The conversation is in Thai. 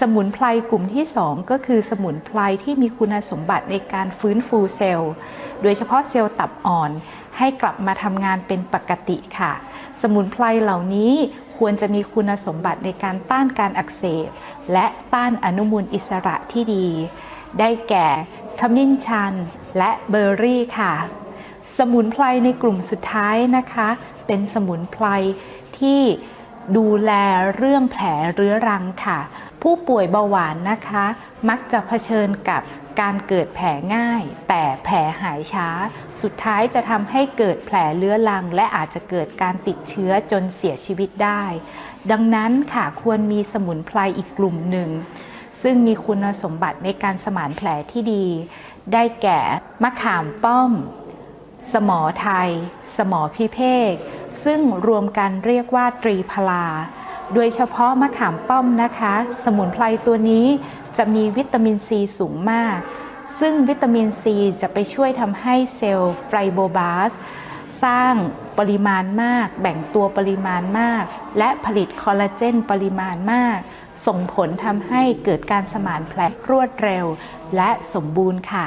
สมุนไพรกลุ่มที่ 2 ก็คือสมุนไพรที่มีคุณสมบัติในการฟื้นฟูเซลล์ โดยเฉพาะเซลล์ตับอ่อน ให้กลับมาทำงานเป็นปกติค่ะ สมุนไพรเหล่านี้ควรจะมีคุณสมบัติในการต้านการอักเสบ และต้านอนุมูลอิสระที่ดี ได้แก่ขมิ้นชัน และเบอร์รี่ค่ะ สมุนไพรในกลุ่มสุดท้ายนะคะ เป็นสมุนไพรที่ ดูแลเรื่องแผลเรื้อรังค่ะ ผู้ป่วยเบาหวานนะคะ มักจะเผชิญกับการเกิดแผลง่าย แต่แผลหายช้า สุดท้ายจะทำให้เกิดแผลเรื้อรัง และอาจจะเกิดการติดเชื้อจนเสียชีวิตได้ ดังนั้นค่ะควรมีสมุนไพรอีกกลุ่มหนึ่ง ซึ่งมีคุณสมบัติในการสมานแผลที่ดี ได้แก่มะขามป้อม สมอไทย สมอพิเภก ซึ่งรวมกันเรียกว่าตรีพลา โดยเฉพาะมะขามป้อมนะคะ สมุนไพรตัวนี้จะมีวิตามินซีสูงมาก ซึ่งวิตามินซีจะไปช่วยทำให้เซลล์ไฟโบบาสสร้างปริมาณมาก แบ่งตัวปริมาณมาก และผลิตคอลลาเจนปริมาณมาก ส่งผลทำให้เกิดการสมานแผลรวดเร็ว และสมบูรณ์ค่ะ